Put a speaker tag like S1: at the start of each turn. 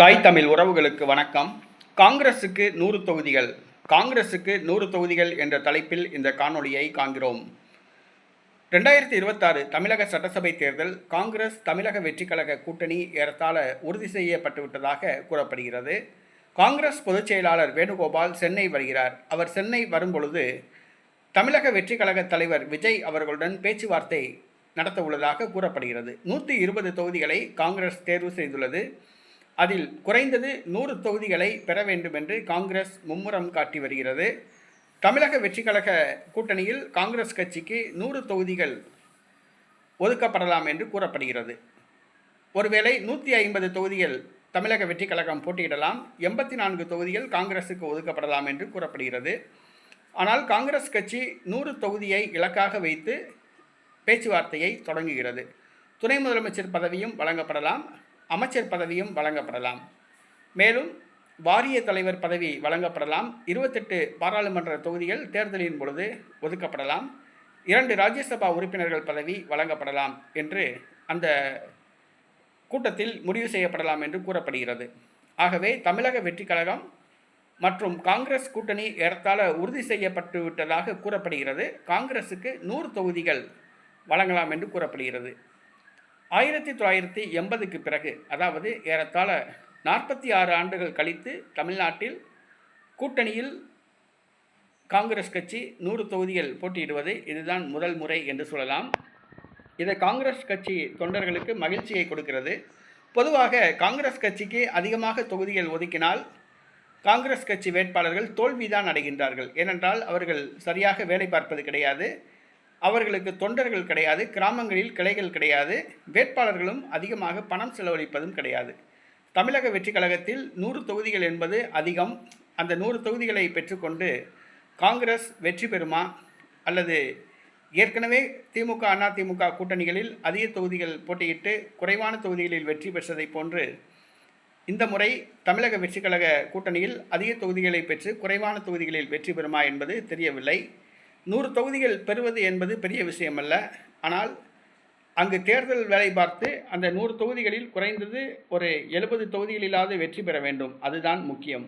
S1: தாய் தமிழ் உறவுகளுக்கு வணக்கம். காங்கிரசுக்கு நூறு தொகுதிகள். காங்கிரசுக்கு நூறு தொகுதிகள் என்ற தலைப்பில் இந்த காணொளியை காண்கிறோம். ரெண்டாயிரத்தி இருபத்தாறு தமிழக சட்டசபை தேர்தல் காங்கிரஸ் தமிழக வெற்றிக்கழக கூட்டணி ஏறத்தாழ உறுதி செய்யப்பட்டுவிட்டதாக கூறப்படுகிறது. காங்கிரஸ் பொதுச் செயலாளர் வேணுகோபால் சென்னை வருகிறார். அவர் சென்னை வரும்பொழுது தமிழக வெற்றிக்கழக தலைவர் விஜய் அவர்களுடன் பேச்சுவார்த்தை நடத்த உள்ளதாக கூறப்படுகிறது. நூற்றி இருபது தொகுதிகளை காங்கிரஸ் தேர்வு செய்துள்ளது. அதில் குறைந்தது நூறு தொகுதிகளை பெற வேண்டும் என்று காங்கிரஸ் மும்முரம் காட்டி வருகிறது. தமிழக வெற்றிக்கழக கூட்டணியில் காங்கிரஸ் கட்சிக்கு நூறு தொகுதிகள் ஒதுக்கப்படலாம் என்று கூறப்படுகிறது. ஒருவேளை நூற்றி ஐம்பது தொகுதிகள் தமிழக வெற்றிக் கழகம் போட்டியிடலாம். எண்பத்தி நான்கு தொகுதிகள் காங்கிரஸுக்கு ஒதுக்கப்படலாம் என்று கூறப்படுகிறது. ஆனால் காங்கிரஸ் கட்சி நூறு தொகுதியை இலக்காக வைத்து பேச்சுவார்த்தையை தொடங்குகிறது. துணை முதலமைச்சர் பதவியும் வழங்கப்படலாம். அமைச்சர் பதவியும் வழங்கப்படலாம். மேலும் வாரிய தலைவர் பதவி வழங்கப்படலாம். இருபத்தெட்டு பாராளுமன்ற தொகுதிகள் தேர்தலின் பொழுது ஒதுக்கப்படலாம். இரண்டு ராஜ்யசபா உறுப்பினர்கள் பதவி வழங்கப்படலாம் என்று அந்த கூட்டத்தில் முடிவு செய்யப்படலாம் என்று கூறப்படுகிறது. ஆகவே தமிழக வெற்றிக் கழகம் மற்றும் காங்கிரஸ் கூட்டணி ஏறத்தாழ உறுதி செய்யப்பட்டு விட்டதாக கூறப்படுகிறது. காங்கிரஸுக்கு நூறு தொகுதிகள் வழங்கலாம் என்று கூறப்படுகிறது. ஆயிரத்தி தொள்ளாயிரத்தி எண்பதுக்கு பிறகு அதாவது ஏறத்தாழ நாற்பத்தி ஆறு ஆண்டுகள் கழித்து தமிழ்நாட்டில் கூட்டணியில் காங்கிரஸ் கட்சி நூறு தொகுதிகள் போட்டியிடுவது இதுதான் முதல் முறை என்று சொல்லலாம். இதை காங்கிரஸ் கட்சி தொண்டர்களுக்கு மகிழ்ச்சியை கொடுக்கிறது. பொதுவாக காங்கிரஸ் கட்சிக்கு அதிகமாக தொகுதிகள் ஒதுக்கினால் காங்கிரஸ் கட்சி வேட்பாளர்கள் தோல்விதான் அடைகின்றார்கள். ஏனென்றால் அவர்கள் சரியாக வேலை பார்ப்பது கிடையாது. அவர்களுக்கு தொண்டர்கள் கிடையாது கிராமங்களில் கிளைகள் கிடையாது வேட்பாளர்களும் அதிகமாக பணம் செலவழிப்பதும் கிடையாது. தமிழக வெற்றி கழகத்தில் நூறு தொகுதிகள் என்பது அதிகம். அந்த நூறு தொகுதிகளை பெற்றுக்கொண்டு காங்கிரஸ் வெற்றி பெறுமா? அல்லது ஏற்கனவே திமுக அண்ணா திமுக கூட்டணிகளில் அதிக தொகுதிகள் போட்டியிட்டு குறைவான தொகுதிகளில் வெற்றி பெற்றதைப் போன்று இந்த முறை தமிழக வெற்றி கழக கூட்டணியில் அதிக தொகுதிகளை பெற்று குறைவான தொகுதிகளில் வெற்றி பெறுமா என்பது தெரியவில்லை. நூறு தொகுதிகள் பெறுவது என்பது பெரிய விஷயமல்ல. ஆனால் அங்கு தேர்தல் வேலை பார்த்து அந்த நூறு தொகுதிகளில் குறைந்தது ஒரு எழுபது தொகுதிகளிலாவது வெற்றி பெற வேண்டும். அதுதான் முக்கியம்.